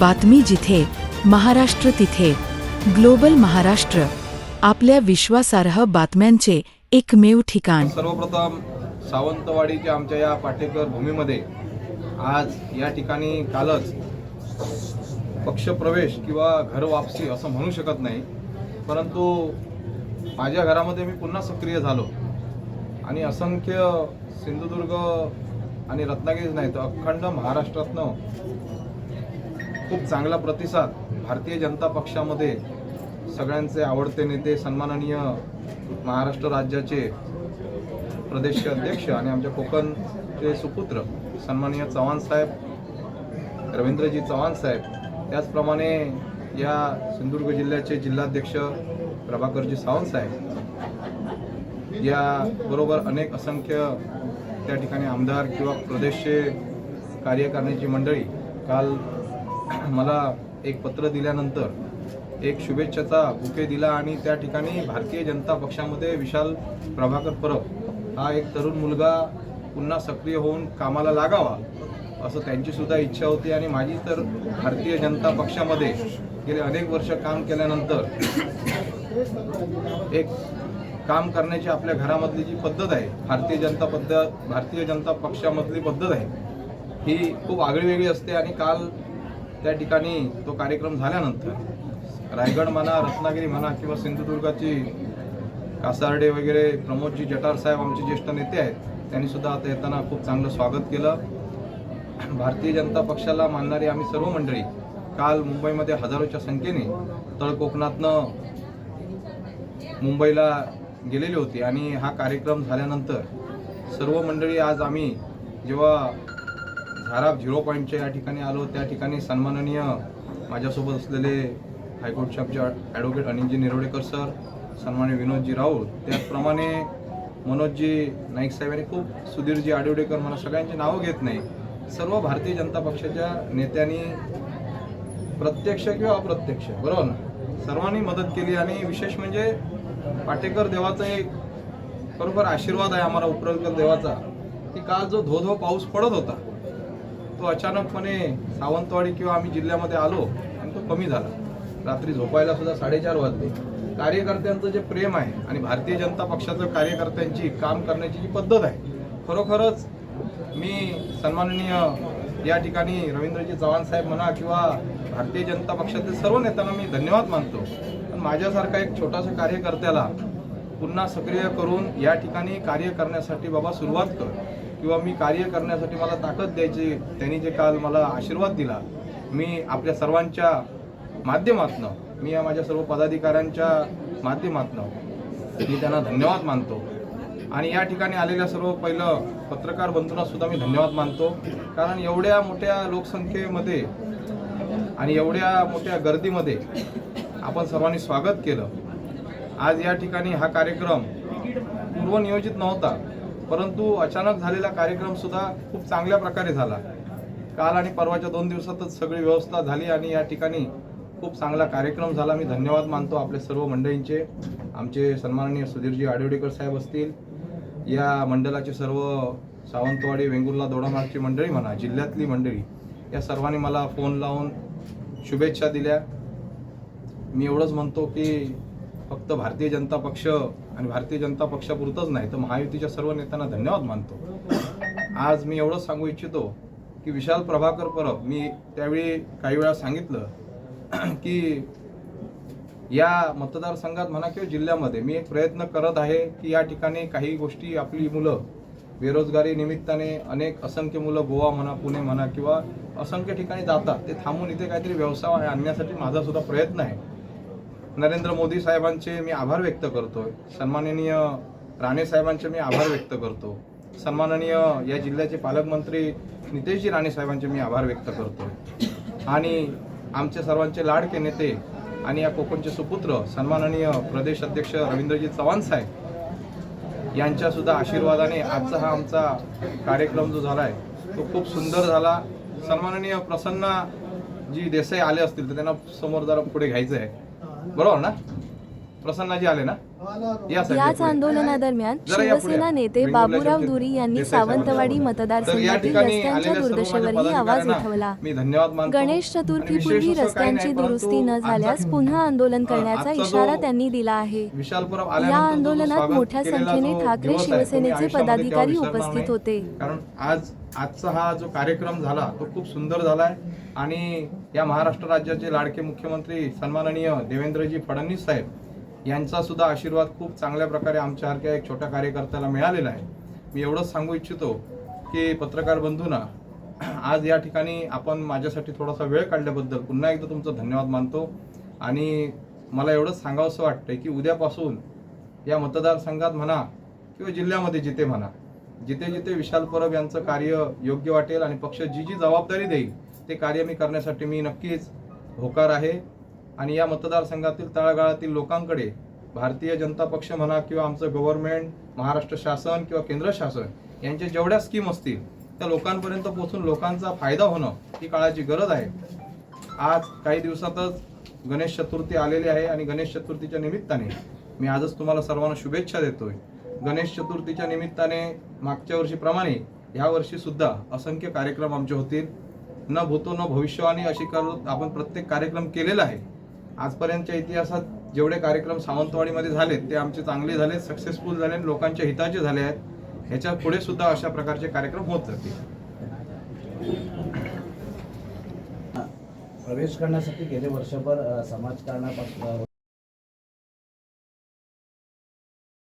बातमी जिथे महाराष्ट्र तिथे. ग्लोबल महाराष्ट्र आपल्या विश्वासार्ह बातम्यांचे एकमेव ठिकाण. सर्वप्रथम सावंतवाडीच्या आमच्या या पाटेकर भूमीमध्ये आज या ठिकाणी कालच पक्षप्रवेश किंवा घर वापसी असं म्हणू शकत नाही. परंतु माझ्या घरामध्ये मी पुन्हा सक्रिय झालो. आणि असंख्य सिंधुदुर्ग आणि रत्नागिरीच नाही तर अखंड महाराष्ट्रातनं खूप चांगला प्रतिसाद भारतीय जनता पक्षामध्ये सगळ्यांचे आवडते नेते सन्माननीय महाराष्ट्र राज्याचे प्रदेश अध्यक्ष आणि आमच्या कोकणचे सुपुत्र सन्माननीय चव्हाण साहेब रवींद्रजी चव्हाण साहेब त्याचप्रमाणे या सिंधुदुर्ग जिल्ह्याचे जिल्हाध्यक्ष प्रभाकरजी सावंत साहेब या बरोबर अनेक असंख्य त्या ठिकाणी आमदार किंवा प्रदेशचे कार्य करण्याची मंडळी काल मला एक पत्र दिल्यानंतर एक शुभेच्छाचा बुके दिला आणि त्या ठिकाणी भारतीय जनता पक्षामध्ये विशाल प्रभाकर परब हा एक तरुण मुलगा पुन्हा सक्रिय होऊन कामाला लागावा असं त्यांचीसुद्धा इच्छा होती. आणि माझी तर भारतीय जनता पक्षामध्ये गेले अनेक वर्ष काम केल्यानंतर एक काम करण्याची आपल्या घरामधली जी पद्धत आहे भारतीय जनता पद्धत भारतीय जनता पक्षामधली पद्धत आहे ही खूप आगळीवेगळी असते. आणि काल त्या ठिकाणी तो कार्यक्रम झाल्यानंतर रायगड म्हणा रत्नागिरी म्हणा किंवा सिंधुदुर्गाची कासार्डे वगैरे प्रमोदजी जटार साहेब आमचे ज्येष्ठ नेते आहेत त्यांनी सुद्धा आता येताना खूप चांगलं स्वागत केलं. भारतीय जनता पक्षाला मानणारी आम्ही सर्व मंडळी काल मुंबईमध्ये हजारोच्या संख्येने तळकोकणातनं मुंबईला गेलेली होती आणि हा कार्यक्रम झाल्यानंतर सर्व मंडळी आज आम्ही जेव्हा झाराप झिरो पॉईंटच्या या ठिकाणी आलो. त्या ठिकाणी सन्माननीय माझ्यासोबत असलेले हायकोर्टचे आमचे ॲडव्होकेट अनिलजी निरोडेकर सर सन्मान्य विनोदजी राऊत त्याचप्रमाणे मनोजजी नाईक साहेब आणि खूप सुधीरजी आडवडेकर मला सगळ्यांची नावं घेत नाही सर्व भारतीय जनता पक्षाच्या नेत्यांनी प्रत्यक्ष किंवा अप्रत्यक्ष बरोबर ना? सर्वांनी मदत केली आणि विशेष म्हणजे पाटेकर देवाचा एक बरोबर आशीर्वाद आहे आम्हाला उपरलकर देवाचा की काल जो धो धो पाऊस पडत होता तो अचानकपणे सावंतवाडी किंवा आम्ही जिल्ह्यामध्ये आलो आणि तो कमी झाला. रात्री झोपायला सुद्धा साडेचार वाजले. कार्यकर्त्यांचं जे प्रेम आहे आणि भारतीय जनता पक्षाचं कार्यकर्त्यांची काम करण्याची जी पद्धत आहे खरोखरच मी सन्माननीय या ठिकाणी रवींद्रजी चव्हाण साहेब म्हणा किंवा भारतीय जनता पक्षातील सर्व नेत्यांना मी धन्यवाद मानतो. पण माझ्यासारखा एक छोटासा कार्यकर्त्याला पुन्हा सक्रिय करून या ठिकाणी कार्य करण्यासाठी बाबा सुरुवात कर. किंवा मी कार्य करण्यासाठी मला ताकद द्यायची त्यांनी जे काल मला आशीर्वाद दिला मी आपल्या सर्वांच्या माध्यमातनं मी या माझ्या सर्व पदाधिकाऱ्यांच्या माध्यमातनं मी त्यांना धन्यवाद मानतो. आणि या ठिकाणी आलेल्या सर्व पहिलं पत्रकार बंधूंना सुद्धा मी धन्यवाद मानतो. कारण एवढ्या मोठ्या लोकसंख्येमध्ये आणि एवढ्या मोठ्या गर्दीमध्ये आपण सर्वांनी स्वागत केलं. आज या ठिकाणी हा कार्यक्रम पूर्वनियोजित नव्हता. परंतु अचानक झालेला कार्यक्रम सुद्धा खूप चांगल्या प्रकारे झाला. काल आणि परवाच्या दोन दिवसातच सगळी व्यवस्था झाली आणि या ठिकाणी खूप चांगला कार्यक्रम झाला. मी धन्यवाद मानतो आपल्या सर्व मंडळींचे. आमचे सन्माननीय सुधीरजी आडवडेकर साहेब असतील या मंडळाचे सर्व सावंतवाडी वेंगुर्ला दोडामार्गची मंडळी म्हणा जिल्ह्यातली मंडळी या सर्वांनी मला फोन लावून शुभेच्छा दिल्या. मी एवढंच म्हणतो की फक्त भारतीय जनता पक्ष आणि भारतीय जनता पक्षापुरतंच नाही तर महायुतीच्या सर्व नेत्यांना धन्यवाद मानतो. आज मी एवढंच सांगू इच्छितो की विशाल प्रभाकर परब मी त्यावेळी काही वेळा सांगितलं की या मतदारसंघात म्हणा किंवा जिल्ह्यामध्ये मी एक प्रयत्न करत आहे की या ठिकाणी काही गोष्टी आपली मुलं बेरोजगारी निमित्ताने अनेक असंख्य मुलं गोवा म्हणा पुणे म्हणा किंवा असंख्य ठिकाणी जातात ते थांबून इथे काहीतरी व्यवसाय आणण्यासाठी माझा सुद्धा प्रयत्न आहे. नरेंद्र मोदी साहेबांचे मी आभार व्यक्त करतोय. सन्माननीय राणे साहेबांचे मी आभार व्यक्त करतो सन्माननीय या जिल्ह्याचे पालकमंत्री नितेशजी राणे साहेबांचे मी आभार व्यक्त करतो आणि आमचे सर्वांचे लाडके नेते आणि या कोकणचे सुपुत्र सन्माननीय प्रदेश अध्यक्ष रवींद्रजी चव्हाण साहेब यांच्या सुद्धा आशीर्वादाने आजचा हा आमचा कार्यक्रम जो झाला आहे तो खूप सुंदर झाला. सन्माननीय प्रसन्ना जी देसाई आले असतील तर त्यांना समोर जरा पुढे घ्यायचं आहे बरोबर ना? प्रसन्नाजी आले ना? याच. आंदोलनादरम्यान. शिवसेना नेते बाबूराव दुरी यांनी सावंतवाडी. मतदारसंघातील रस्त्यांच्या दुर्दशेवरही आवाज उठवला गणेश चतुर्थीपूर्वी रस्त्यांची दुरुस्ती न झाल्यास पुन्हा आंदोलन करण्याचा इशारा त्यांनी दिला आहे या आंदोलनात मोठ्या संख्येने ठाकरे शिवसेनेचे पदाधिकारी उपस्थित. होते कारण आज आजचा हा जो कार्यक्रम झाला तो खूप सुंदर झालाय आणि या महाराष्ट्र राज्याचे लाडके मुख्यमंत्री सन्माननीय देवेंद्रजी फडणवीस साहेब यांचा सुद्धा आशीर्वाद खूप चांगल्या प्रकारे आमच्यासारख्या एक छोट्या कार्यकर्त्याला मिळालेला आहे. मी एवढंच सांगू इच्छितो की पत्रकार बंधूंना आज या ठिकाणी आपण माझ्यासाठी थोडासा वेळ काढल्याबद्दल पुन्हा एकदा तुमचं धन्यवाद मानतो. आणि मला एवढंच सांगावंसं वाटतं की उद्यापासून या मतदारसंघात म्हणा किंवा जिल्ह्यामध्ये जिथे म्हणा जिथे जिथे विशाल परब यांचं कार्य योग्य वाटेल आणि पक्ष जी जी जबाबदारी देईल ते कार्य मी करण्यासाठी मी नक्कीच होकार आहे. आणि या मतदारसंघातील तळागाळातील लोकांकडे भारतीय जनता पक्ष म्हणा किंवा आमचं गव्हर्नमेंट महाराष्ट्र शासन किंवा केंद्र शासन यांच्या जेवढ्या स्कीम असतील त्या लोकांपर्यंत पोहोचून लोकांचा फायदा होणं ही काळाची गरज आहे. आज काही दिवसातच गणेश चतुर्थी आलेली आहे आणि गणेश चतुर्थीच्या निमित्ताने मी आजच तुम्हाला सर्वांना शुभेच्छा देतोय. गणेश चतुर्थीच्या निमित्ताने मागच्या वर्षीप्रमाणे ह्या वर्षीसुद्धा असंख्य कार्यक्रम आमचे होतील. न भूतो न भविष्यवाणी अशी करत आपण प्रत्येक कार्यक्रम केलेला आहे. आजपर्यंतच्या इतिहासात जेवढे कार्यक्रम सावंतवाडीमध्ये झालेत ते आमचे चांगले झाले सक्सेसफुल झाले लोकांच्या हिताचे झाले आहेत. ह्याच्या पुढे सुद्धा अशा प्रकारचे कार्यक्रम होत जातील प्रवेश करण्यासाठी गेले वर्षभर समाजकारणापासून